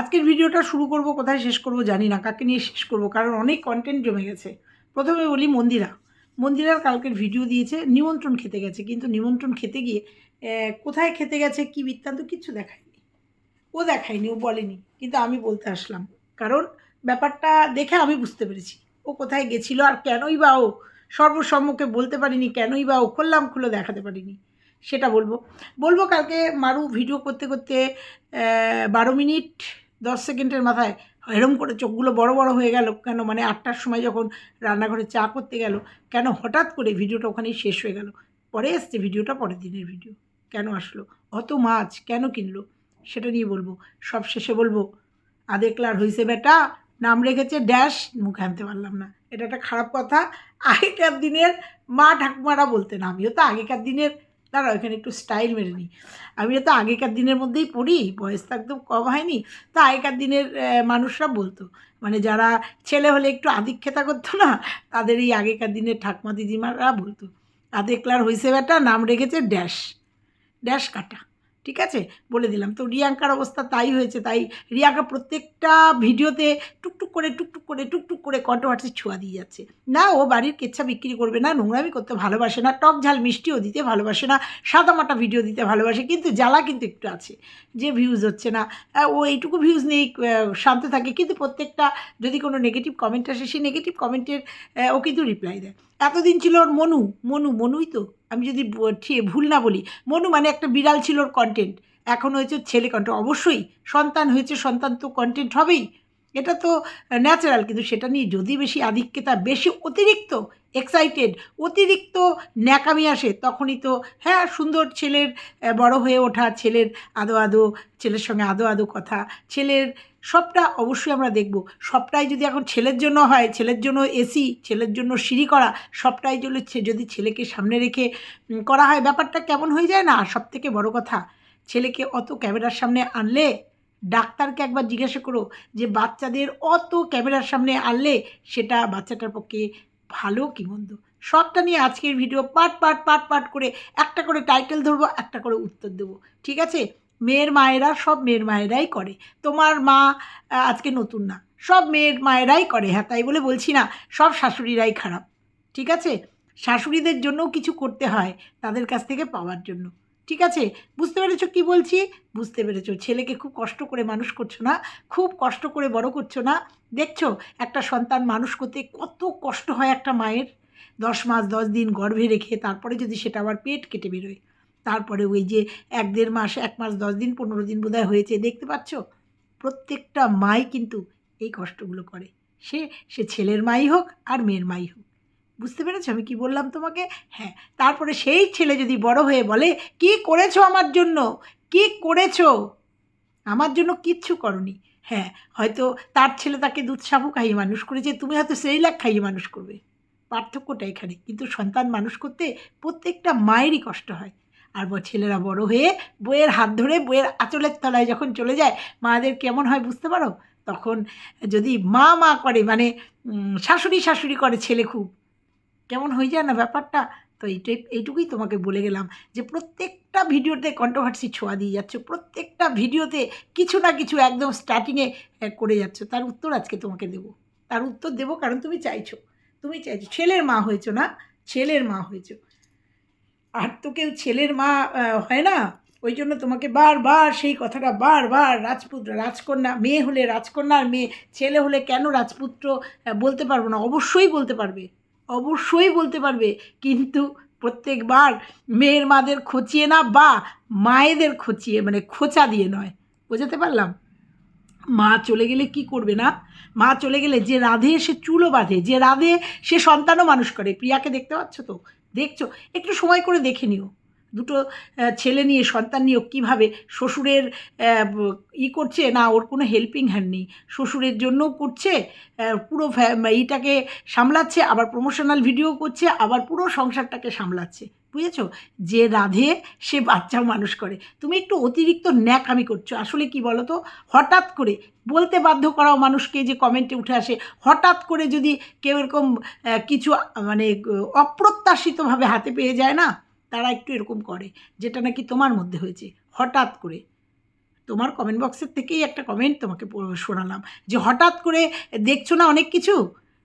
আজকের ভিডিওটা শুরু করব, কোথায় শেষ করব জানি না, কাকে নিয়ে শেষ করব, কারণ অনেক কন্টেন্ট জমে গেছে। প্রথমে বলি মন্দিরা। মন্দিরার কালকের ভিডিও দিয়েছে, নিমন্ত্রণ খেতে গেছে, কিন্তু নিমন্ত্রণ খেতে গিয়ে কোথায় খেতে গেছে, কি বৃত্তান্ত কিচ্ছু দেখায়নি। ও দেখায়নি, ও বলেনি, কিন্তু আমি বলতে আসলাম। কারণ ব্যাপারটা দেখে আমি বুঝতে পেরেছি। ও কোথায় গেছিল আর কেনই বা ও সর্বসম্মুখে বলতে পারিনি, কেনই বা ও খুললাম খুলে দেখাতে পারিনি। সেটা বলব। বলব কালকে মারু ভিডিও করতে করতে বারো মিনিট দশ সেকেন্ডের মাথায় এরম করে চোখগুলো বড় বড় হয়ে গেল। কেন? মানে আটটার সময় যখন রান্নাঘরে চা করতে গেল, কেন হঠাৎ করে ভিডিওটা ওখানেই শেষ হয়ে গেল? পরে এসছে ভিডিওটা, পরের দিনের ভিডিও। কেন আসলো? অত মাছ কেন কিনলো? সেটা নিয়ে বলব। সব শেষে বলব আদেকলার হয়েছে বেটা, নাম রেখেছে ড্যাশ, মুখে আনতে পারলাম না। এটা একটা খারাপ কথা। আগেকার দিনের মা ঠাকুমারা বলতেন, আমিও তো আগেকার দিনের দাঁড়াও, এখানে একটু স্টাইল মেরে নিই। আমি তো আগেকার দিনের মধ্যেই পড়ি, বয়স তো একদম কম হয়নি। তো আগেকার দিনের মানুষরা বলতো মানে যারা ছেলে হলে একটু আদিক্ষেতা করতো না, তাদের এই আগেকার দিনের ঠাকমা দিদিমারা বলতো, আদেকলার হইসে বেটা, নাম রেখেছে ড্যাশ ড্যাশ কাটা। ঠিক আছে? বলে দিলাম। তো রিয়াঙ্কার অবস্থা তাই হয়েছে, তাই রিয়াঙ্কা প্রত্যেকটা ভিডিওতে টুকটুক করে টুকটুক করে টুকটুক করে কন্ট্রোভার্সি ছোঁয়া দিয়ে যাচ্ছে। না, ও বাড়ির কেচ্ছা বিক্রি করবে না, নোংরামি করতে ভালোবাসে না, টক ঝাল মিষ্টিও দিতে ভালোবাসে না, সাদামাটা ভিডিও দিতে ভালোবাসে, কিন্তু জ্বালা কিন্তু একটু আছে। যে ভিউজ হচ্ছে না ও এইটুকু ভিউজ নেই শান্ত থাকে, কিন্তু প্রত্যেকটা যদি কোনো নেগেটিভ কমেন্ট আসে, সেই নেগেটিভ কমেন্টের ও কিন্তু রিপ্লাই দেয়। এতদিন ছিল ওর মনু মনু, মনুই তো। আমি যদি ভুল না বলি, মনু মানে একটা বিড়াল ছিল ওর কন্টেন্ট এখন হয়েছে ছেলে কন্টেন্ট অবশ্যই সন্তান হয়েছে, সন্তান তো কন্টেন্ট হবেই। এটা তো ন্যাচারাল কিন্তু সেটা নিয়ে যদি বেশি আধিক্যতা, বেশি অতিরিক্ত এক্সাইটেড অতিরিক্ত ন্যাকামি আসে, তখনই তো হ্যাঁ সুন্দর ছেলের বড় হয়ে ওঠা, ছেলের আদো আদো, ছেলের সঙ্গে আদো আদো কথা, ছেলের সবটা অবশ্যই আমরা দেখব। সবটাই যদি এখন ছেলের জন্য হয়, ছেলের জন্য এসি ছেলের জন্য সিঁড়ি করা, সবটাই যদি ছেলেকে সামনে রেখে করা হয়, ব্যাপারটা কেমন হয়ে যায় না? সব থেকে বড় কথা, ছেলেকে অত ক্যামেরার সামনে আনলে ডাক্তারকে একবার জিজ্ঞাসা করো যে বাচ্চাদের অত ক্যামেরার সামনে আনলে সেটা বাচ্চাটার পক্ষে ভালো কি মন্দ? সবটা নিয়ে আজকের video part part part part করে একটা করে টাইটেল ধরবো, একটা করে উত্তর দেবো। ঠিক আছে? মেয়ের মায়েরা সব মেয়ের মায়েরাই করে। তোমার মা আজকে নতুন না। সব মেয়ের মায়েরাই করে। হ্যাঁ তাই বলে বলছি না, সব শাশুড়িরাই খারাপ। ঠিক আছে? শাশুড়িদের জন্যও কিছু করতে হয় তাদের কাছ থেকে পাওয়ার জন্য। ঠিক আছে? বুঝতে পেরেছ কি বলছি? বুঝতে পেরেছ। ছেলেকে খুব কষ্ট করে মানুষ করছ না? খুব কষ্ট করে বড় করছ না? দেখছ? একটা সন্তান মানুষ করতে কত কষ্ট হয় একটা মায়ের। দশ মাস, দশ দিন গর্ভে রেখে তারপরে যদি সেটা আবার পেট কেটে বেরোয়। তারপরে ওই যে এক দেড় মাস, এক মাস, দশ দিন, পনেরো দিন বোধহয় হয়েছে, দেখতে পাচ্ছ? প্রত্যেকটা মাই কিন্তু এই কষ্টগুলো করে। সে সে ছেলের মাই হোক আর মেয়ের মাই হোক। বুঝতে পেরেছ? আমি কি বললাম তোমাকে? হ্যাঁ তারপরে সেই ছেলে যদি বড় হয়ে বলে, কি করেছ আমার জন্য? কি করেছ? আমার জন্য কিচ্ছু করনি। হ্যাঁ হয়তো তার ছেলে তাকে দুধ সাবু খাইয়ে মানুষ করেছে, তুমি হয়তো সেই লাখ খাইয়ে মানুষ করবে। পার্থক্যটা এখানে। কিন্তু সন্তান মানুষ করতে প্রত্যেকটা মায়েরই কষ্ট হয়। আর ছেলেরা বড় হয়ে বইয়ের হাত ধরে বইয়ের আঁচলের তলায় যখন চলে যায়, মাদের কেমন হয় বুঝতে পারো? তখন যদি মা মা করে মানে শাশুড়ি শাশুড়ি করে ছেলে খুব কেমন হয়ে যায় না ব্যাপারটা? তো এইটাই, এইটুকুই তোমাকে বলে গেলাম যে প্রত্যেকটা ভিডিওতে কন্ট্রোভার্সি ছোঁয়া দিয়ে যাচ্ছে, প্রত্যেকটা ভিডিওতে কিছু না কিছু একদম স্টার্টিংয়ে করে যাচ্ছ। তার উত্তর আজকে তোমাকে দেব। তার উত্তর দেবো কারণ তুমি চাইছো। তুমি চাইছো। ছেলের মা হয়েছো না? ছেলের মা হয়েছো। আর তো কেউ ছেলের মা হয় না? ওই জন্য তোমাকে বারবার সেই কথাটা বারবার রাজপুত্র রাজকন্যা, মেয়ে হলে রাজকন্যা আর মেয়ে, ছেলে হলে কেন রাজপুত্র বলতে পারব না। অবশ্যই বলতে পারবে। অবশ্যই বলতে পারবে। কিন্তু প্রত্যেকবার মেয়ের মাদের খচিয়ে না বা মায়েদের খচিয়ে মানে খোঁচা দিয়ে নয়। বোঝাতে পারলাম? মা চলে গেলে কি করবে না? মা চলে গেলে যে রাধে সে চুলও বাঁধে, যে রাধে সে সন্তানও মানুষ করে। প্রিয়াকে দেখতে পাচ্ছ তো? দেখছ? একটু সময় করে দেখে নিও। দুটো ছেলে নিয়ে, সন্তান নিয়েও কীভাবে শ্বশুরের ই করছে, না ওর কোনো হেল্পিং হ্যান্ড নেই। শ্বশুরের জন্যও করছে পুরো ফ্যা- ইটাকে সামলাচ্ছে, আবার প্রমোশনাল ভিডিও করছে, আবার পুরো সংসারটাকে সামলাচ্ছে। বুঝেছ? যে রাধে, সে বাচ্চাও মানুষ করে। তুমি একটু অতিরিক্ত ন্যাকামি করছ। আসলে কি বলো তো হঠাৎ করে বলতে বাধ্য করাও মানুষকে যে কমেন্টে উঠে আসে, হঠাৎ করে যদি কেউ এরকম কিছু মানে অপ্রত্যাশিতভাবে হাতে পেয়ে যায় না তারা একটু এরকম করে, যেটা নাকি তোমার মধ্যে হয়েছে। হঠাৎ করে তোমার কমেন্ট বক্সের থেকেই একটা কমেন্ট তোমাকে শোনালাম যে হঠাৎ করে দেখছ না অনেক কিছু?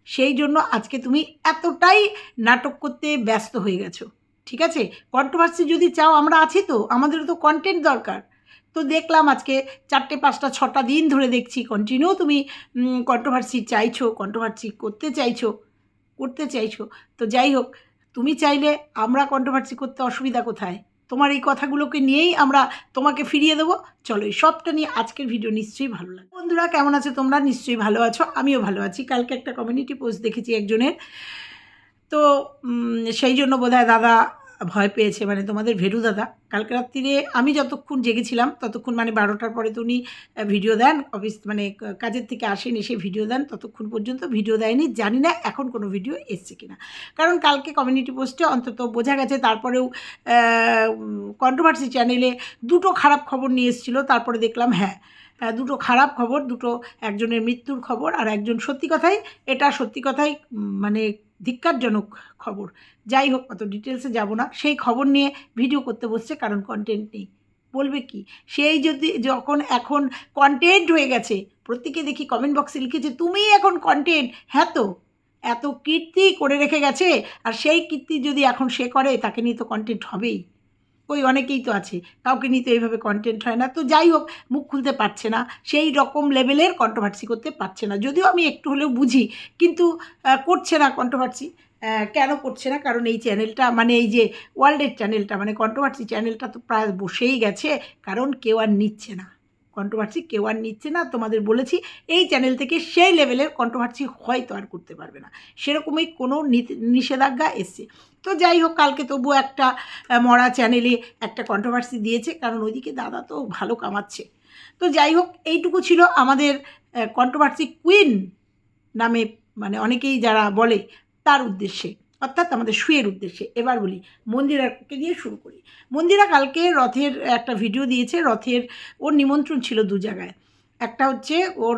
সেই জন্য আজকে তুমি এতটাই নাটক করতে ব্যস্ত হয়ে গেছো, ঠিক আছে? কন্ট্রোভার্সি যদি চাও, আমরা আছি তো আমাদেরও তো কন্টেন্ট দরকার। তো দেখলাম আজকে চারটে, পাঁচটা, ছটা দিন ধরে দেখছি কন্টিনিউ তুমি কন্ট্রোভার্সি চাইছো কন্ট্রোভার্সি করতে চাইছো করতে চাইছো। তো যাই হোক তুমি চাইলে আমরা কন্ট্রোভার্সি করতে অসুবিধা কোথায়? তোমার এই কথাগুলোকে নিয়েই আমরা তোমাকে ফিরিয়ে দেবো। চলো এই সবটা নিয়ে আজকের ভিডিও নিশ্চয়ই ভালো লাগে বন্ধুরা, কেমন আছে তোমরা? নিশ্চয়ই ভালো আছো। আমিও ভালো আছি। কালকে একটা কমিউনিটি পোস্ট দেখেছি একজনের। তো সেই জন্য বোধহয় দাদা ভয় পেয়েছে মানে তোমাদের ভেরু দাদা। কালকে রাত্রিরে আমি যতক্ষণ জেগেছিলাম, ততক্ষণ মানে বারোটার পরে তো উনি ভিডিও দেন অফিস মানে কাজের থেকে আসেন, এসে ভিডিও দেন, ততক্ষণ পর্যন্ত ভিডিও দেয়নি। জানি না এখন কোনো ভিডিও এসছে কিনা। কারণ কালকে কমিউনিটি পোস্টে অন্তত বোঝা গেছে, তারপরেও কন্ট্রোভার্সি চ্যানেলে দুটো খারাপ খবর নিয়ে এসেছিল, তারপরে দেখলাম হ্যাঁ দুটো খারাপ খবর, দুটো একজনের মৃত্যুর খবর আর একজন সত্যি কথাই, এটা সত্যি কথাই মানে ধিক্কারজনক খবর। যাই হোক, অত ডিটেলসে যাব না। সেই খবর নিয়ে ভিডিও করতে বসছে, কারণ কন্টেন্ট নেই। বলবে কি? সেই যদি, যখন এখন কন্টেন্ট হয়ে গেছে, প্রত্যেকে দেখি কমেন্ট বক্সে লিখেছে, তুমি এখন কন্টেন্ট হ্যাঁ তো। এত কীর্তি করে রেখে গেছে, আর সেই কীর্তি যদি এখন সে করে, তাকে নিয়ে তো কন্টেন্ট হবেই। ওই অনেকেই তো আছে, কাউকে নিতে এইভাবে কন্টেন্ট হয় না। তো যাই হোক, মুখ খুলতে পারছে না, সেই রকম লেভেলের কন্ট্রোভার্সি করতে পারছে না। যদিও আমি একটু হলেও বুঝি, কিন্তু করছে না কন্ট্রোভার্সি কেন করছে না? কারণ এই চ্যানেলটা মানে এই যে ওয়ার্ল্ডের চ্যানেলটা মানে কন্ট্রোভার্সি চ্যানেলটা তো প্রায় বসেই গেছে, কারণ কেউ আর নিচ্ছে না। কন্ট্রোভার্সি কেউ আর নিচ্ছে না, তোমাদের বলেছি, এই চ্যানেল থেকে সেই লেভেলের কন্ট্রোভার্সি হয়তো আর করতে পারবে না। সেরকমই কোনো নিষেধাজ্ঞা এসছে। তো যাই হোক, কালকে তবু একটা মরা চ্যানেলে একটা কন্ট্রোভার্সি দিয়েছে, কারণ ওইদিকে দাদা তো ভালো কামাচ্ছে। তো যাই হোক, এইটুকু ছিল আমাদের কন্ট্রোভার্সি কুইন নামে মানে অনেকেই যারা বলে, তার উদ্দেশ্যে। অর্থাৎ আমাদের শুয়ের উদ্দেশ্যে। এবার বলি মন্দিরাকে দিয়ে শুরু করি। মন্দিরা কালকে রথের একটা ভিডিও দিয়েছে, রথের ওর নিমন্ত্রণ ছিল দু জায়গায়। একটা হচ্ছে ওর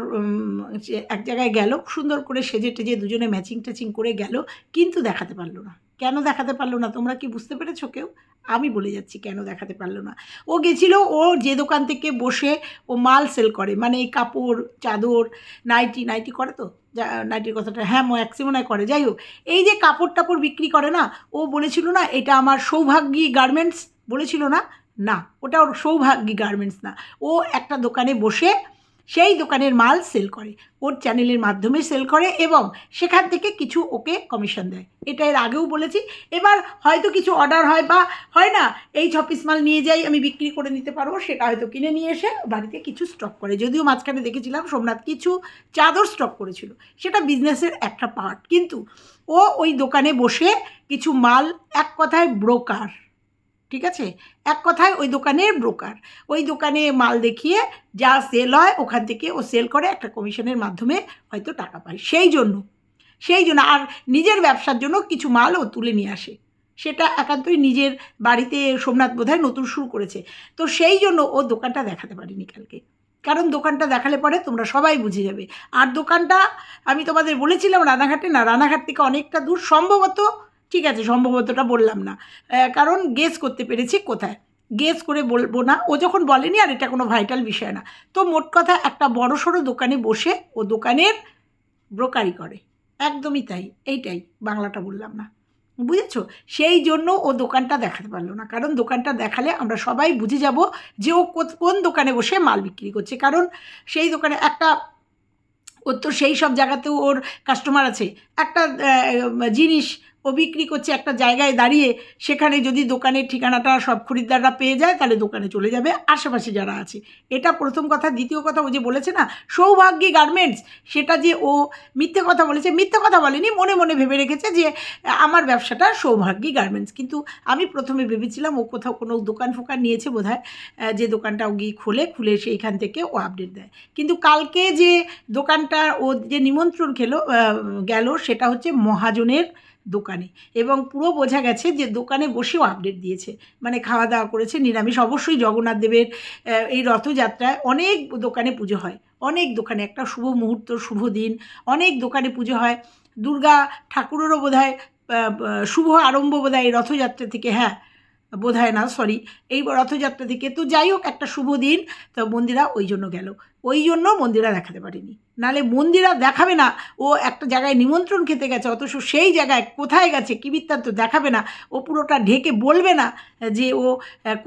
এক জায়গায় গেল, সুন্দর করে সেজে টেজে দুজনে ম্যাচিং ট্যাচিং করে গেল, কিন্তু দেখাতে পারল না। কেন দেখাতে পারল না? তোমরা কি বুঝতে পেরেছ কেউ? আমি বলে যাচ্ছি, কেন দেখাতে পারল না? ও গেছিল, ও যে দোকান থেকে বসে ও মাল সেল করে মানে এই কাপড়, চাদর, নাইটি নাইটি করে তো? নাইটির কথাটা হ্যাঁ ম্যাক্সি মনে করে। যাই হোক, এই যে কাপড় টাপড় বিক্রি করে না, ও বলেছিল না, এটা আমার সৌভাগ্যী গার্মেন্টস বলেছিল না না, ওটা ওর সৌভাগ্যী গার্মেন্টস না। ও একটা দোকানে বসে সেই দোকানের মাল সেল করে। ওর চ্যানেলের মাধ্যমে সেল করে এবং সেখান থেকে কিছু ওকে কমিশন দেয়। এটা এর আগেও বলেছি। এবার হয়তো কিছু অর্ডার হয় বা হয় না, এই ছ পিস মাল নিয়ে যাই, আমি বিক্রি করে নিতে পারব, সেটা হয়তো কিনে নিয়ে এসে বাড়িতে কিছু স্টক করে। যদিও মাঝখানে দেখেছিলাম সোমনাথ কিছু চাদর স্টক করেছিল। সেটা বিজনেসের একটা পার্ট কিন্তু ও ওই দোকানে বসে কিছু মাল এক কথায় ব্রোকার ঠিক আছে? এক কথায় ওই দোকানের ব্রোকার ওই দোকানে মাল দেখিয়ে যা সেল হয় ওখান থেকে ও সেল করে একটা কমিশনের মাধ্যমে হয়তো টাকা পায়। সেই জন্য সেই জন্য আর নিজের ব্যবসার জন্য কিছু মাল ও তুলে নিয়ে আসে। সেটা একান্তই নিজের বাড়িতে সোমনাথ বোধহয় নতুন শুরু করেছে। তো সেই জন্য ও দোকানটা দেখাতে পারিনি কালকে। কারণ দোকানটা দেখালে পরে তোমরা সবাই বুঝে যাবে। আর দোকানটা আমি তোমাদের বলেছিলাম রানাঘাটে না, রানাঘাট থেকে অনেকটা দূর, সম্ভবত ঠিক আছে, সম্ভবতটা বললাম না। কারণ গেস করতে পেরেছি কোথায়। গেস করে বলব না। ও যখন বলেনি, আর এটা কোনো ভাইটাল বিষয় না। তো মোট কথা একটা বড় সড়ো দোকানে বসে ও দোকানের ব্রোকারি করে। একদমই তাই, এইটাই বাংলাটা বললাম না। বুঝেছ? সেই জন্য ও দোকানটা দেখাতে পারল না। কারণ দোকানটা দেখালে আমরা সবাই বুঝে যাব যে ও কোন দোকানে বসে মাল বিক্রি করছে। কারণ সেই দোকানে একটা ওর তো সেই সব জায়গাতেও ওর কাস্টমার আছে। একটা জিনিস ও বিক্রি করছে একটা জায়গায় দাঁড়িয়ে, সেখানে যদি দোকানের ঠিকানাটা সব খরিদ্দাররা পেয়ে যায়, তাহলে দোকানে চলে যাবে আশেপাশে যারা আছে। এটা প্রথম কথা। দ্বিতীয় কথা, ও যে বলেছে না, সৌভাগ্যী গার্মেন্টস, সেটা যে ও মিথ্যে কথা বলেছে, মিথ্যে কথা বলেনি, মনে মনে ভেবে রেখেছে যে, আমার ব্যবসাটা সৌভাগ্যী গার্মেন্টস। কিন্তু আমি প্রথমে ভেবেছিলাম ও কোথাও কোনো দোকান ফোকান নিয়েছে বোধ যে দোকানটা ও গিয়ে খোলে, খুলে সেইখান থেকে ও আপডেট দেয়। কিন্তু কালকে যে দোকানটা ও যে নিমন্ত্রণ খেলো গেল, সেটা হচ্ছে মহাজনের দোকানে। এবং পুরো বোঝা গেছে যে দোকানে বসেও আপডেট দিয়েছে। মানে খাওয়া দাওয়া করেছে, নিরামিষ। অবশ্যই জগন্নাথ দেবের এই রথযাত্রায় অনেক দোকানে পুজো হয়। অনেক দোকানে। একটা শুভ মুহূর্ত, শুভ দিন। অনেক দোকানে পুজো হয়। দুর্গা ঠাকুরেরও বোধ শুভ আরম্ভ বোধ হয় এই রথযাত্রা থেকে। হ্যাঁ বোধ হয় না সরি এই রথযাত্রা থেকে। তো যাই হোক, একটা শুভ দিন। তো মন্দিরা ওই জন্য গেল। ওই জন্য মন্দিরা দেখাতে পারিনি। নালে মন্দিরা দেখাবে না, ও একটা জায়গায় নিমন্ত্রণ খেতে গেছে, অথচ সেই জায়গায় কোথায় গেছে কী বৃত্তান্ত দেখাবে না, ও পুরোটা ঢেকে বলবে না যে ও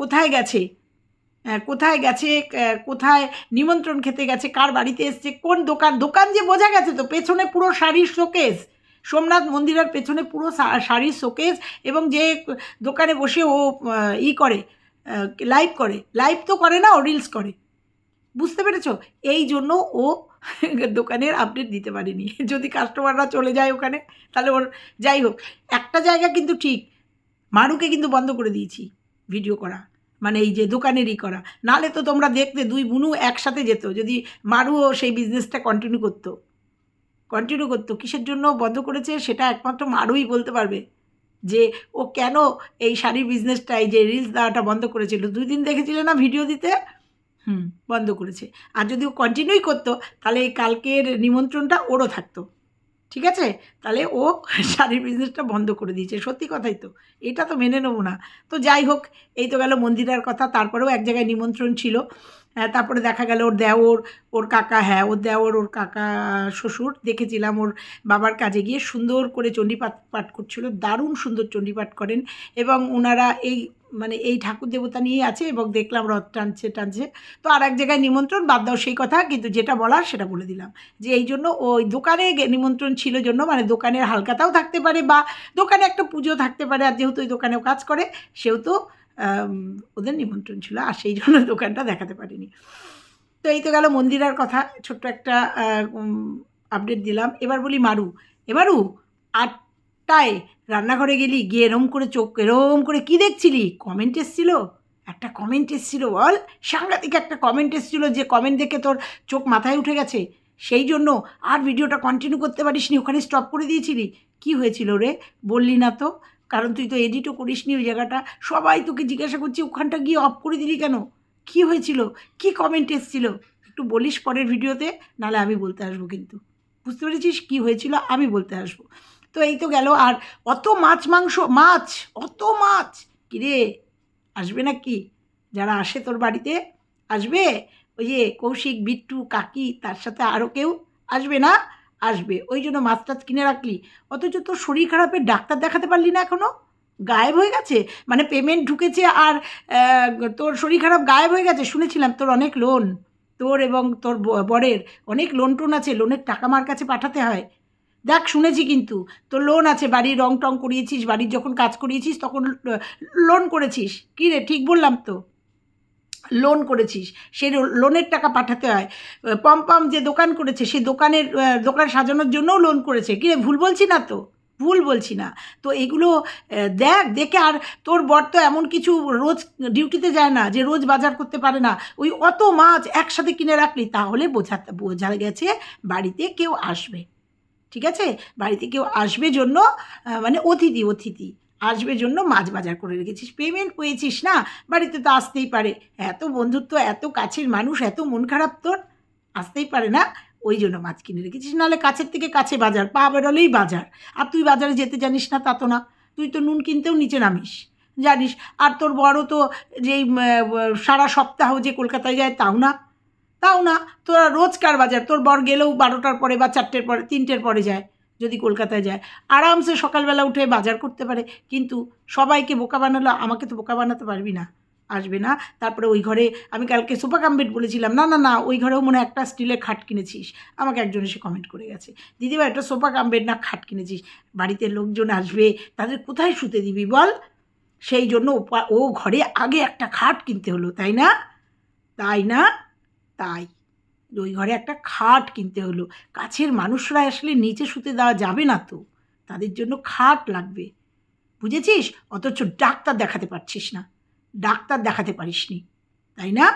কোথায় গেছে কোথায় গেছে কোথায় নিমন্ত্রণ খেতে গেছে, কার বাড়িতে এসছে, কোন দোকান দোকান যে বোঝা গেছে তো, পেছনে পুরো শাড়ির শোকেস। সোমনাথ মন্দিরের পেছনে পুরো শাড়ির শোকেস এবং যে দোকানে বসে ও ই করে লাইভ করে। লাইভ তো করে না, ও রিলস করে। বুঝতে পেরেছ? এই জন্য ও দোকানের আপডেট দিতে পারেনি। যদি কাস্টমাররা চলে যায় ওখানে, তাহলে ওর যাই হোক, একটা জায়গা কিন্তু ঠিক, মারুকে কিন্তু বন্ধ করে দিয়েছি ভিডিও করা মানে এই যে দোকানেরই করা। নাহলে তো তোমরা দেখতে দুই বুনু একসাথে যেত, যদি মারুও সেই বিজনেসটা কন্টিনিউ করতো। কন্টিনিউ করতো, কিসের জন্য বন্ধ করেছে সেটা একমাত্র মারুই বলতে পারবে, যে ও কেন এই শাড়ির বিজনেসটা এই যে রিলস দেওয়াটা বন্ধ করেছিল। দুই দিন দেখেছিলে না ভিডিও দিতে? হুম। বন্ধ করেছে। আর যদি ও কন্টিনিউই করতো, তাহলে এই কালকের নিমন্ত্রণটা ওরও থাকতো। ঠিক আছে? তাহলে ও শাড়ির বিজনেসটা বন্ধ করে দিয়েছে। সত্যি কথাই তো। এটা তো মেনে নেব না। তো যাই হোক, এই তো গেল মন্দিরার কথা। তারপরেও এক জায়গায় নিমন্ত্রণ ছিল। তারপরে দেখা গেল ওর দেওর ওর কাকা হ্যাঁ ওর দেওর ওর কাকা শ্বশুর দেখেছিলাম ওর বাবার কাজে গিয়ে সুন্দর করে চণ্ডীপাঠ পাঠ করছিল, দারুণ সুন্দর চণ্ডীপাঠ করেন এবং ওনারা এই মানে এই ঠাকুর দেবতা নিয়েই আছে এবং দেখলাম রথ টানছে টানছে। তো আর এক জায়গায় নিমন্ত্রণ, বাদ দাও সেই কথা, কিন্তু যেটা বলার সেটা বলে দিলাম। যে এই জন্য ওই দোকানে নিমন্ত্রণ ছিল জন্য মানে দোকানের হালকাতাও থাকতে পারে বা দোকানে একটা পুজো থাকতে পারে, আর যেহেতু ওই দোকানেও কাজ করে, সেহেতু ওদের নিমন্ত্রণ ছিল, আর সেই জন্য দোকানটা দেখাতে পারিনি। তো এই তো গেল মন্দিরার কথা, ছোট্ট একটা আপডেট দিলাম। এবার বলি মারু। এবারু আটটায় রান্নাঘরে গেলি, গিয়ে এরম করে চোখ, এরম করে কি দেখছিলি? কমেন্ট এসছিল? একটা কমেন্ট এসছিল, বল। সাংঘাতিক একটা কমেন্ট এসছিল যে কমেন্ট দেখে তোর চোখ মাথায় উঠে গেছে। সেই জন্য আর ভিডিওটা কন্টিনিউ করতে পারিসনি, ওখানে স্টপ করে দিয়েছিলি। কি হয়েছিল রে? বললি না তো। কারণ তুই তো এডিটও করিসনি ওই জায়গাটা। সবাই তোকে জিজ্ঞাসা করছি, ওখানটা গিয়ে অফ করে দিলি কেন? কি হয়েছিল? কি কমেন্ট এসছিল? একটু বলিস পরের ভিডিওতে নাহলে আমি বলতে আসব কিন্তু। বুঝতে পেরেছিস কি হয়েছিল? আমি বলতে আসব। তো এই তো গেল। আর অত মাছ, মাংস, মাছ, অত মাছ! কিরে, আসবে না কি যারা আসে তোর বাড়িতে, আসবে? ওই যে কৌশিক, বিট্টু, কাকি, তার সাথে আরও কেউ আসবে না? আসবে। ওই জন্য মাছ টাছ কিনে রাখলি। অথচ তোর শরীর খারাপের ডাক্তার দেখাতে পারলি না এখনও গায়েব হয়ে গেছে? মানে পেমেন্ট ঢুকেছে আর তোর শরীর খারাপ গায়েব হয়ে গেছে? শুনেছিলাম তোর অনেক লোন তোর এবং তোর বরের অনেক লোন টোন আছে লোনের টাকা মার কাছে পাঠাতে হয়। দেখ, শুনেছি কিন্তু। তোর লোন আছে, বাড়ির রং টং করিয়েছিস, বাড়ির যখন কাজ করিয়েছিস, তখন লোন করেছিস। কী রে, ঠিক বললাম তো? লোন করেছিস সেই লোনের টাকা পাঠাতে হয়। পম পম যে দোকান করেছে সেই দোকানের দোকান সাজানোর জন্যও লোন করেছে। কী রে, ভুল বলছি না তো? ভুল বলছি না। তো এগুলো দেখ, দেখে আর তোর বর তো এমন কিছু রোজ ডিউটিতে যায় না, যে রোজ বাজার করতে পারে না। ওই অত মাছ একসাথে কিনে রাখলি, তাহলে বোঝা বোঝা গেছে বাড়িতে কেউ আসবে। ঠিক আছে? বাড়িতে কেউ আসবে জন্য মানে অতিথি অতিথি। আসবে জন্য মাছ বাজার করে রেখেছিস। পেমেন্ট পেয়েছিস না, বাড়িতে তো আসতেই পারে। এত বন্ধুত্ব, এত কাছের মানুষ, এত মন খারাপ তোর, আসতেই পারে না। ওই জন্য মাছ কিনে রেখেছিস। নাহলে কাছের থেকে কাছে বাজার, পা বেরোলেই বাজার। আর তুই বাজারে যেতে জানিস না, তা তো না। তুই তো নুন কিনতেও নিচে নামিস। জানিস, আর তোর বড় তো যেই সারা সপ্তাহ যে কলকাতায় যায়, তাও না। তাও না, তোরা রোজকার বাজার। তোর বর গেলেও বারোটার পরে বা চারটের পরে, তিনটের পরে যায়। যদি কলকাতায় যায়। আরামসে সকালবেলা উঠে বাজার করতে পারে, কিন্তু সবাইকে বোকা বানালো, আমাকে তো বোকা বানাতে পারবি না, আসবে না। তারপরে ওই ঘরে আমি কালকে সোফা কাম্বেট বলেছিলাম, না না না, ওই ঘরেও মনে একটা স্টিলের খাট কিনেছিস। আমাকে একজন এসে কমেন্ট করে গেছে দিদিভাই একটা সোফা কাম্বেট না খাট কিনেছিস? বাড়িতে লোকজন আসবে, তাদের কোথায় শুতে দিবি বল? সেই জন্য ও ঘরে আগে একটা খাট কিনতে হলো, তাই না? তাই না? তাই। ওই ঘরে একটা খাট কিনতে হলো। কাছের মানুষরা আসলে নিচে শুতে দেওয়া যাবে না তো। তাদের জন্য খাট লাগবে। বুঝেছিস? অথচ ডাক্তার দেখাতে পারছিস না। ডাক্তার দেখাতে পারিসনি। তাই না?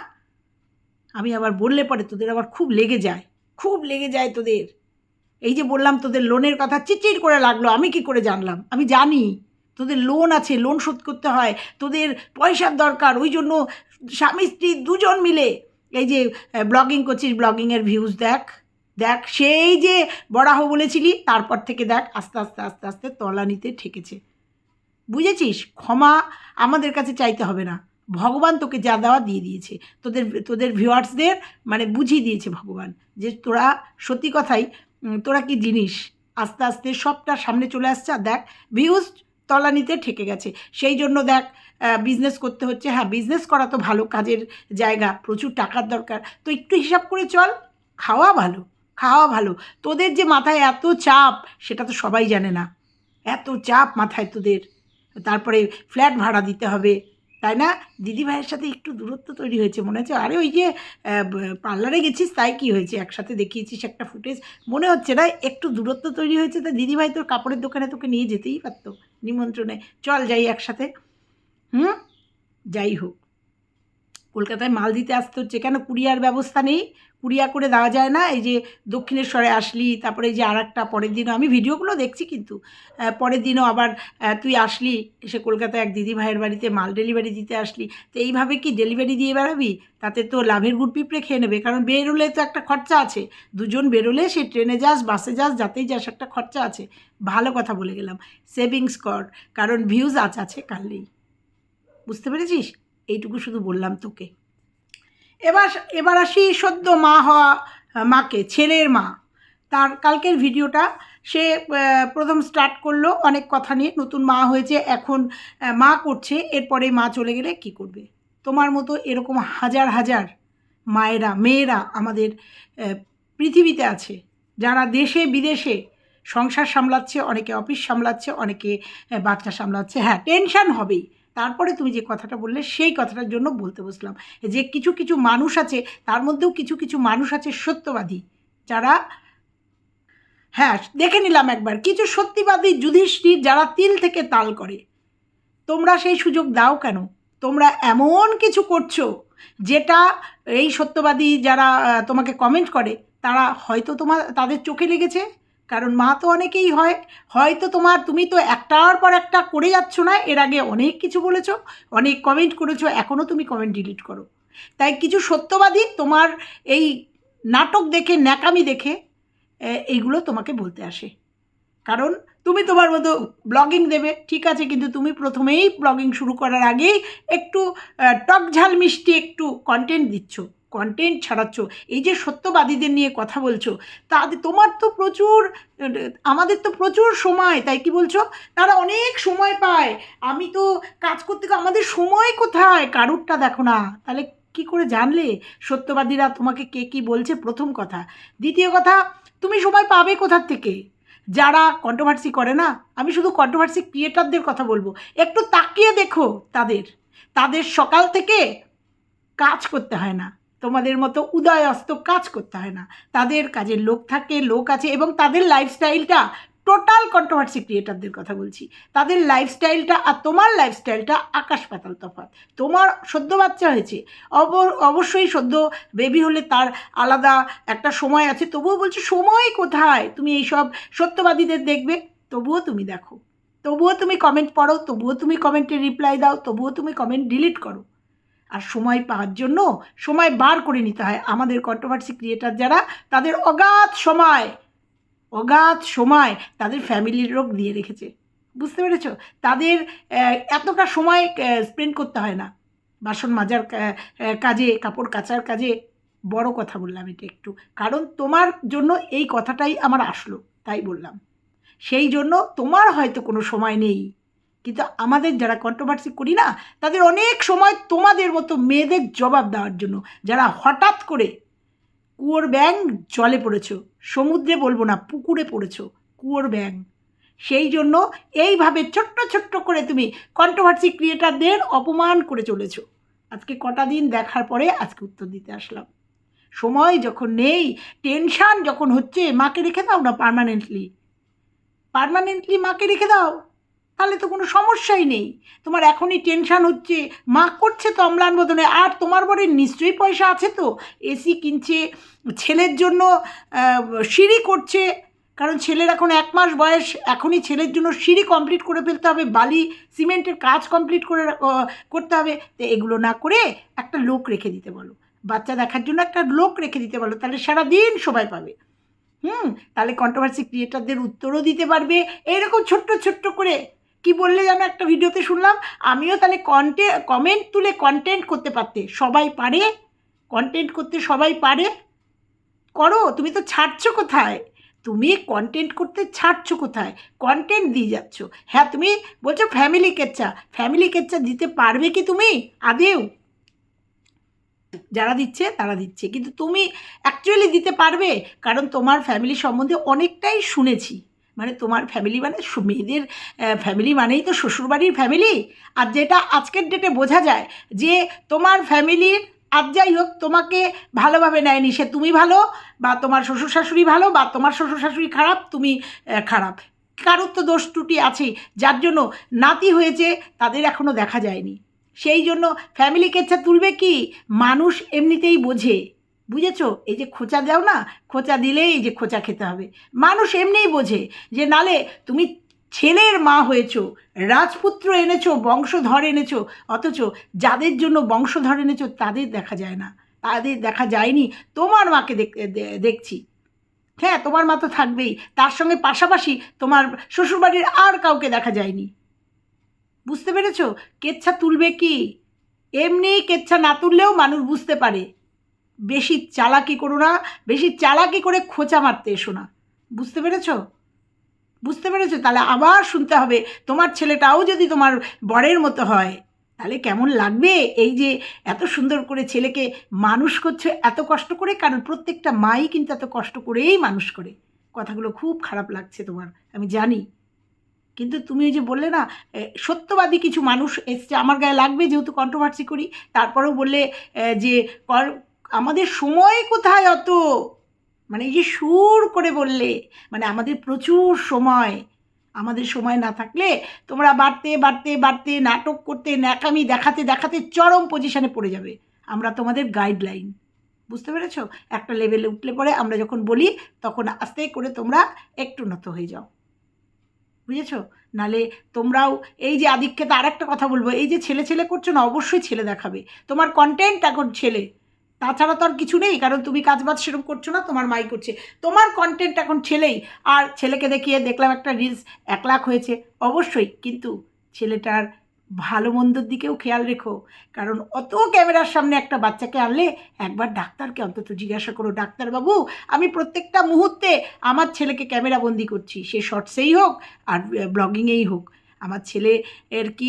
আমি আবার বললে পরে তোদের আবার খুব লেগে যায়। খুব লেগে যায় তোদের। এই যে বললাম তোদের লোনের কথা চিচির করে লাগল। আমি কি করে জানলাম? আমি জানি। তোদের লোন আছে, লোন শোধ করতে হয়। তোদের পয়সার দরকার। ওই জন্য স্বামী, স্ত্রী দুজন মিলে এই যে ব্লগিং করছিস ব্লগিংয়ের ভিউজ দেখ। দেখ, সেই যে বরাহ বলেছিলি, তারপর থেকে দেখ, আস্তে আস্তে আস্তে আস্তে তলানিতে ঠেকেছে। বুঝেছিস? ক্ষমা আমাদের কাছে চাইতে হবে না। ভগবান তোকে যা দেওয়া দিয়ে দিয়েছে। তোদের তোদের ভিউয়ার্সদের মানে বুঝিয়ে দিয়েছে ভগবান যে তোরা সত্যি কথাই তোরা কি জিনিস? আস্তে আস্তে সবটা সামনে চলে আসছে। আর দেখ ভিউজ তলানিতে ঠেকে গেছে। সেই জন্য দেখ বিজনেস করতে হচ্ছে। হ্যাঁ বিজনেস করা তো ভালো কাজের জায়গা, প্রচুর টাকার দরকার। তো একটু হিসাব করে চল, খাওয়া ভালো খাওয়া ভালো। তোদের যে মাথায় এত চাপ, সেটা তো সবাই জানে না। এত চাপ মাথায় তোদের। তারপরে ফ্ল্যাট ভাড়া দিতে হবে, তাই না? দিদিভাইয়ের সাথে একটু দূরত্ব তৈরি হয়েছে, মনে হচ্ছে। আরে ওই যে পার্লারে গেছিস, তাই কি হয়েছে? একসাথে দেখিয়েছিস একটা ফুটেজ মনে হচ্ছে না, একটু দূরত্ব তৈরি হয়েছে, তা দিদিভাই তোর কাপড়ের দোকানে তোকে নিয়ে যেতেই পারতো, নিমন্ত্রণে। চল যাই একসাথে। হুম? যাই হোক। কলকাতায় মাল দিতে আসতে হচ্ছে কেন? কুরিয়ার ব্যবস্থা নেই। কুরিয়া করে দেওয়া যায় না। এই যে দক্ষিণেশ্বরে আসলি, তারপরে এই যে আর একটা পরের দিনও আমি ভিডিওগুলো দেখছি কিন্তু পরের দিনও আবার তুই আসলি, এসে কলকাতায় এক দিদি ভাইয়ের বাড়িতে মাল ডেলিভারি দিতে আসলি। তো এইভাবে কি ডেলিভারি দিয়ে বেড়াবি? তাতে তো লাভের গুড় পিঁপড়ে খেয়ে নেবে। কারণ বেরোলে তো একটা খরচা আছে। দুজন বেরোলে সে ট্রেনে যাস, বাসে যাস, যাতেই যাস, একটা খরচা আছে। ভালো কথা বলে গেলাম। সেভিংস কর। কারণ ভিউজ আজ আছে কাললেই বুঝতে পেরেছিস? এইটুকু শুধু বললাম তোকে। এবার এবার আসি সদ্য মা হওয়া, মাকে, ছেলের মা। তার কালকের ভিডিওটা সে প্রথম স্টার্ট করল অনেক কথা নিয়ে, নতুন মা হয়েছে, এখন মা করছে এরপরে মা চলে গেলে কি করবে? তোমার মতো এরকম হাজার হাজার মায়েরা, মেয়েরা আমাদের পৃথিবীতে আছে। যারা দেশে, বিদেশে সংসার সামলাচ্ছে, অনেকে অফিস সামলাচ্ছে, অনেকে বাচ্চা সামলাচ্ছে। হ্যাঁ টেনশান হবেই। তারপরে তুমি যে কথাটা বললে, সেই কথাটার জন্য বলতে বসলাম। যে কিছু কিছু মানুষ আছে, তার মধ্যেও কিছু কিছু মানুষ আছে সত্যবাদী, যারা হ্যাঁ দেখে নিলাম একবার, কিছু সত্যিবাদী যুধিষ্ঠির যারা তিল থেকে তাল করে। তোমরা সেই সুযোগ দাও কেন? তোমরা এমন কিছু করছ যেটা এই সত্যবাদী যারা তোমাকে কমেন্ট করে, তারা হয়তো তোমার তাদের চোখে লেগেছে? কারণ মা তো অনেকেই হয়। হয়তো তোমার, তুমি তো একটার পর একটা করে যাচ্ছ না, এর আগে অনেক কিছু বলেছ, অনেক কমেন্ট করেছ এখনও তুমি কমেন্ট ডিলিট করো। তাই কিছু সত্যবাদী তোমার এই নাটক দেখে, ন্যাকামি দেখে এইগুলো তোমাকে বলতে আসে। কারণ তুমি তোমার মতো ব্লগিং দেবে, ঠিক আছে, কিন্তু তুমি প্রথমেই ব্লগিং শুরু করার আগেই একটু টক ঝাল মিষ্টি একটু কন্টেন্ট দিচ্ছ। কন্টেন্ট ছাড়াচ্ছ, এই যে সত্যবাদীদের নিয়ে কথা বলছো তাদের তোমার তো প্রচুর, আমাদের তো প্রচুর সময়, তাই কি বলছো? তারা অনেক সময় পায়। আমি তো কাজ করতে আমাদের সময় কোথায়? কারুরটা দেখো না। তাহলে কি করে জানলে সত্যবাদীরা তোমাকে কে কি বলছে? প্রথম কথা। দ্বিতীয় কথা, তুমি সময় পাবে কোথার থেকে? যারা কন্ট্রোভার্সি করে না, আমি শুধু কন্ট্রোভার্সি ক্রিয়েটারদের কথা বলব। একটু তাকিয়ে দেখো তাদের। তাদের সকাল থেকে কাজ করতে হয় না। তোমাদের মতো উদয় অস্ত কাজ করতে হয় না। তাদের কাজের লোক থাকে, লোক আছে এবং তাদের লাইফস্টাইলটা টোটাল কন্ট্রোভার্সি ক্রিয়েটারদের কথা বলছি। তাদের লাইফস্টাইলটা আর তোমার লাইফস্টাইলটা আকাশ পাতাল তফাৎ। তোমার সদ্য বাচ্চা হয়েছে। অব অবশ্যই সদ্য বেবি হলে তার আলাদা একটা সময় আছে। তবুও বলছি, সময় কোথায়? তুমি এইসব সত্যবাদীদের দেখবে, তবুও তুমি দেখো। তবুও তুমি কমেন্ট পড়ো, তবুও তুমি কমেন্টে রিপ্লাই দাও, তবুও তুমি কমেন্ট ডিলিট করো। আর সময় পাওয়ার জন্য সময় বার করে নিতে হয়। আমাদের কন্ট্রোভার্সি ক্রিয়েটার যারা, তাদের অগাধ সময় অগাধ সময় তাদের ফ্যামিলির লোক দিয়ে রেখেছে। বুঝতে পেরেছ? তাদের এতটা সময় স্পেন্ড করতে হয় না। বাসন মাজার কাজে, কাপড় কাচার কাজে। বড় কথা বললাম এটা একটু। কারণ তোমার জন্য এই কথাটাই আমার আসলো, তাই বললাম। সেই জন্য তোমার হয়তো কোনো সময় নেই। কিন্তু আমাদের যারা কন্ট্রোভার্সি করি না, তাদের অনেক সময় তোমাদের মতো মেয়েদের জবাব দেওয়ার জন্য। যারা হঠাৎ করে কুয়োর ব্যাং জলে পড়েছো, সমুদ্রে বলব না, পুকুরে পড়েছো, কুয়োর ব্যাং সেই জন্য এইভাবে ছোট্ট ছোট্ট করে তুমি কন্ট্রোভার্সি ক্রিয়েটারদের অপমান করে চলেছো। আজকে কটা দিন দেখার পরে আজকে উত্তর দিতে আসলাম। সময় যখন নেই টেনশান যখন হচ্ছে, মাকে রেখে দাও না পার্মানেন্টলি পার্মানেন্টলি মাকে রেখে দাও। তাহলে তো কোনো সমস্যাই নেই। তোমার এখনই টেনশান হচ্ছে। মা করছে তো অম্লান বদনে। আর তোমার বরের নিশ্চয়ই পয়সা আছে তো। এসি কিনছে, ছেলের জন্য সিঁড়ি করছে। কারণ ছেলের এখন এক মাস বয়স। এখনই ছেলের জন্য সিঁড়ি কমপ্লিট করে ফেলতে হবে। বালি, সিমেন্টের কাজ কমপ্লিট করে করতে হবে। তো এগুলো না করে একটা লোক রেখে দিতে বলো। বাচ্চা দেখার জন্য একটা লোক রেখে দিতে বলো। তাহলে সারাদিন সবাই পাবে। হুম? তাহলে কন্ট্রোভার্সি ক্রিয়েটারদের উত্তরও দিতে পারবে। এইরকম ছোট্ট ছোট্ট করে কি বললে যেন একটা ভিডিওতে শুনলাম? আমিও তাহলে কন্টে কমেন্ট তুলে কন্টেন্ট করতে পারতে। সবাই পারে? কন্টেন্ট করতে সবাই পারে? করো, তুমি তো ছাড়ছো কোথায়? তুমি কন্টেন্ট করতে ছাড়ছো কোথায়? কন্টেন্ট দিয়ে যাচ্ছ। হ্যাঁ তুমি বলছো ফ্যামিলি কেচ্চা ফ্যামিলি কেচ্চা দিতে পারবে কি তুমি? আদেও। যারা দিচ্ছে, তারা দিচ্ছে। কিন্তু তুমি অ্যাকচুয়ালি দিতে পারবে। কারণ তোমার ফ্যামিলি সম্বন্ধে অনেকটাই শুনেছি। মানে তোমার ফ্যামিলি মানে মেয়েদের ফ্যামিলি মানেই তো শ্বশুরবাড়ির ফ্যামিলি আর যেটা আজকের ডেটে বোঝা যায় যে তোমার ফ্যামিলির আর যাই হোক, তোমাকে ভালোভাবে নেয়নি। সে তুমি ভালো বা তোমার শ্বশুর শাশুড়ি ভালো বা তোমার শ্বশুর শাশুড়ি খারাপ, তুমি খারাপ। কারোর তো দোষ ত্রুটি আছেই। যার জন্য নাতি হয়েছে, তাদের এখনও দেখা যায়নি। সেই জন্য ফ্যামিলি কেচ্ছা তুলবে কি? মানুষ এমনিতেই বোঝে। বুঝেছ? এই যে খোঁচা দাও না, খোঁচা দিলেই এই যে খোঁচা খেতে হবে। মানুষ এমনিই বোঝে যে, নালে তুমি ছেলের মা হয়েছো, রাজপুত্র এনেছো, বংশধর এনেছো, অথচ যাদের জন্য বংশধর এনেছো, তাদের দেখা যায় না। তাদের দেখা যায়নি, তোমার মাকে দেখ- দেখছি। হ্যাঁ তোমার মা তো থাকবেই, তার সঙ্গে পাশাপাশি তোমার শ্বশুরবাড়ির আর কাউকে দেখা যায়নি। বুঝতে পেরেছ? কেচ্ছা তুলবে কি? এমনি কেচ্ছা না তুললেও মানুষ বুঝতে পারে। বেশি চালাকি করো না, বেশি চালাকি করে খোঁচা মারতে এসো না। বুঝতে পেরেছ? বুঝতে পেরেছ? তাহলে আবার শুনতে হবে, তোমার ছেলেটাও যদি তোমার বরের মতো হয়, তাহলে কেমন লাগবে? এই যে এত সুন্দর করে ছেলেকে মানুষ করছে, এত কষ্ট করে? কারণ প্রত্যেকটা মাই কিন্তু এত কষ্ট করেই মানুষ করে। কথাগুলো খুব খারাপ লাগছে তোমার, আমি জানি। কিন্তু তুমি ওই যে বললে না সত্যবাদী কিছু মানুষ এসছে, আমার গায়ে লাগবে যেহেতু কন্ট্রোভার্সি করি। তারপরেও বললে যে আমাদের সময় কোথায় অত? মানে এই যে সুর করে বললে মানে আমাদের প্রচুর সময়, আমাদের সময় না থাকলে তোমরা বাড়তে বাড়তে বাড়তে, নাটক করতে, ন্যাকামি দেখাতে দেখাতে চরম পজিশনে পড়ে যাবে। আমরা তোমাদের গাইডলাইন বুঝতে পেরেছ? একটা লেভেলে উঠলে পরে আমরা যখন বলি, তখন আস্তে করে তোমরা একটু নত হয়ে যাও। বুঝেছ? নালে তোমরাও এই যে আধিক্যতা আর একটা কথা বলব, এই যে ছেলে ছেলে করছ না, অবশ্যই ছেলে দেখাবে। তোমার কন্টেন্ট এখন ছেলে। তাছাড়া তো আর কিছু নেই, কারণ তুমি কাজ বাজ সেরকম করছ না, তোমার মাই করছে। তোমার কন্টেন্ট এখন ছেলেই, আর ছেলেকে দেখিয়ে দেখলাম একটা রিলস এক লাখ হয়েছে। অবশ্যই, কিন্তু ছেলেটার ভালো মন্দর দিকেও খেয়াল রেখো, কারণ অত ক্যামেরার সামনে একটা বাচ্চাকে আনলে একবার ডাক্তারকে অন্তত জিজ্ঞাসা করো, ডাক্তারবাবু, আমি প্রত্যেকটা মুহূর্তে আমার ছেলেকে ক্যামেরাবন্দি করছি, সে শর্টসেই হোক আর ব্লগিংয়েই হোক। আমার ছেলে এর কি,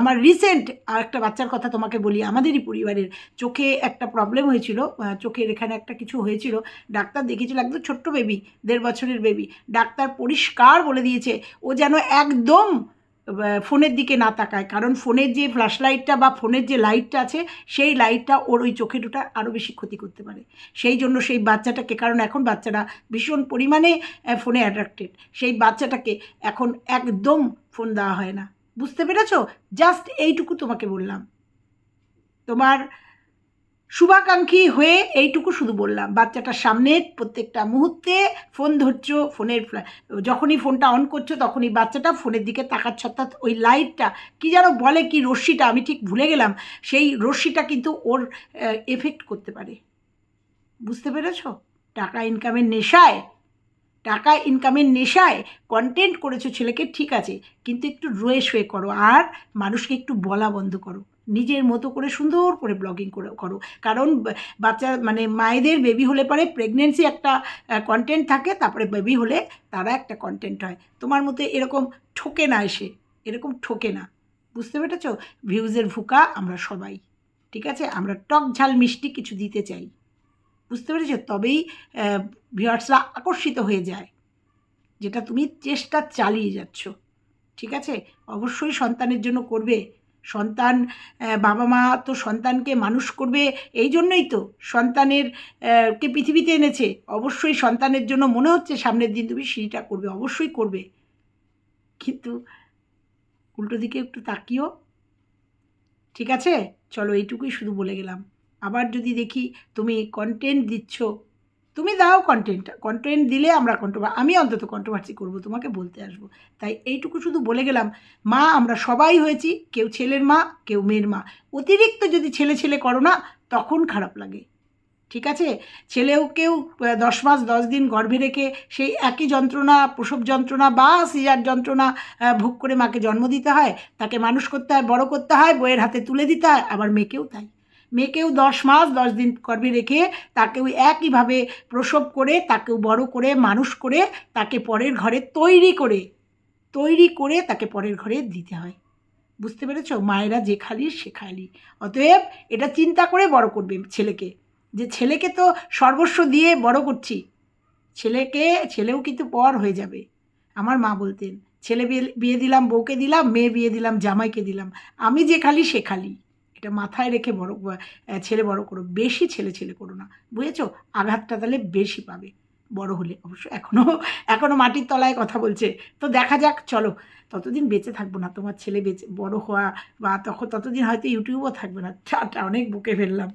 আমার রিসেন্ট আর একটা বাচ্চার কথা তোমাকে বলি, আমাদেরই পরিবারের চোখে একটা প্রবলেম হয়েছিল চোখের এখানে একটা কিছু হয়েছিল, ডাক্তার দেখেছিল একদম ছোট্ট বেবি দেড় বছরের বেবি ডাক্তার পরিষ্কার বলে দিয়েছে, ও যেন একদম ফোনের দিকে না তাকায়। কারণ ফোনের যে ফ্ল্যাশ লাইটটা বা ফোনের যে লাইটটা আছে, সেই লাইটটা ওর ওই চোখে দুটা আরও বেশি ক্ষতি করতে পারে। সেই জন্য সেই বাচ্চাটাকে, কারণ এখন বাচ্চারা ভীষণ পরিমাণে ফোনে অ্যাট্রাক্টেড সেই বাচ্চাটাকে এখন একদম ফোন দেওয়া হয় না। বুঝতে পেরেছ? জাস্ট এইটুকু তোমাকে বললাম। তোমার শুভাকাঙ্ক্ষী হয়ে এইটুকু শুধু বললাম। বাচ্চাটার সামনে প্রত্যেকটা মুহূর্তে ফোন ধরছো, ফোনের যখনই ফোনটা অন করছ তখনই বাচ্চাটা ফোনের দিকে তাকাচ্ছে। অর্থাৎ ওই লাইটটা কি যেন বলে কি রশ্মিটা, আমি ঠিক ভুলে গেলাম। সেই রশ্মিটা কিন্তু ওর এফেক্ট করতে পারে। বুঝতে পেরেছ? টাকা ইনকামের নেশায়, টাকা ইনকামের নেশায় কন্টেন্ট করেছ ছেলেকে, ঠিক আছে। কিন্তু একটু রয়ে শুয়ে করো আর মানুষকে একটু বলা বন্ধ করো। নিজের মতো করে সুন্দর করে ব্লগিং করে, করো। কারণ বাচ্চা মানে মায়েদের বেবি হলে পরে প্রেগনেন্সি একটা কন্টেন্ট থাকে, তারপরে বেবি হলে তারা একটা কন্টেন্ট হয়। তোমার মতো এরকম ঠকে না এসে, এরকম ঠকে না। বুঝতে পেরেছ? ভিউজের ভুকা আমরা সবাই। ঠিক আছে? আমরা টক ঝাল মিষ্টি কিছু দিতে চাই। বুঝতে পেরেছ? তবেই ভিউয়ার্সরা আকর্ষিত হয়ে যায়। যেটা তুমি চেষ্টা চালিয়ে যাচ্ছ। ঠিক আছে? অবশ্যই সন্তানের জন্য করবে। সন্তান বাবা মা তো সন্তানকে মানুষ করবে এই জন্যই তো সন্তানের কে পৃথিবীতে এনেছে। অবশ্যই সন্তানের জন্য মনে হচ্ছে সামনের দিন তুমি সিঁড়িটা করবে, অবশ্যই করবে। কিন্তু উল্টো দিকে একটু তাকিও ঠিক আছে? চলো এইটুকুই শুধু বলে গেলাম। আবার যদি দেখি তুমি কন্টেন্ট দিচ্ছ তুমি দাও কন্টেন্ট কন্টেন্ট দিলে আমরা কন্ট্রোভার আমি অন্তত কন্ট্রোভার্সি করব, তোমাকে বলতে আসব। তাই এইটুকু শুধু বলে গেলাম, মা আমরা সবাই হয়েছি, কেউ ছেলের মা, কেউ মেয়ের মা। অতিরিক্ত যদি ছেলে ছেলে করো না, তখন খারাপ লাগে। ঠিক আছে? ছেলেও কেউ দশ মাস, দশ দিন গর্ভে রেখে সেই একই যন্ত্রণা, প্রসব যন্ত্রণা, বা সিজার যন্ত্রণা ভোগ করে মাকে জন্ম দিতে হয়, তাকে মানুষ করতে হয়, বড় করতে হয় বইয়ের হাতে তুলে দিতে হয়, আবার মেয়েকেও তাই। মেয়েকেও দশ মাস, দশ দিন গর্ভে রেখে তাকেও একইভাবে প্রসব করে, তাকেও বড় করে, মানুষ করে, তাকে পরের ঘরে তৈরি করে তৈরি করে তাকে পরের ঘরে দিতে হয়। বুঝতে পেরেছ? মায়েরা যে খালি, সে খালি। অতএব এটা চিন্তা করে বড় করবে ছেলেকে। যে ছেলেকে তো সর্বস্ব দিয়ে বড় করছি। ছেলেকে, ছেলেও কিন্তু পর হয়ে যাবে। আমার মা বলতেন, ছেলে বিয়ে বিয়ে দিলাম, বউকে দিলাম, মেয়ে বিয়ে দিলাম, জামাইকে দিলাম। আমি যে খালি, সে খালি। এটা মাথায় রেখে বড় ছেলে বড় করো, বেশি ছেলে ছেলে করো না, বুঝেছ? আঘাতটা তাহলে বেশি পাবে, বড় হলে, অবশ্য এখনও এখনও মাটির তলায় কথা বলছে। তো দেখা যাক, চলো, ততদিন বেঁচে থাকব না, তোমার ছেলে বেঁচে, বড় হওয়া বা তখন ততদিন হয়তো ইউটিউবও থাকবে না টাটা অনেক বুকে ফেললাম।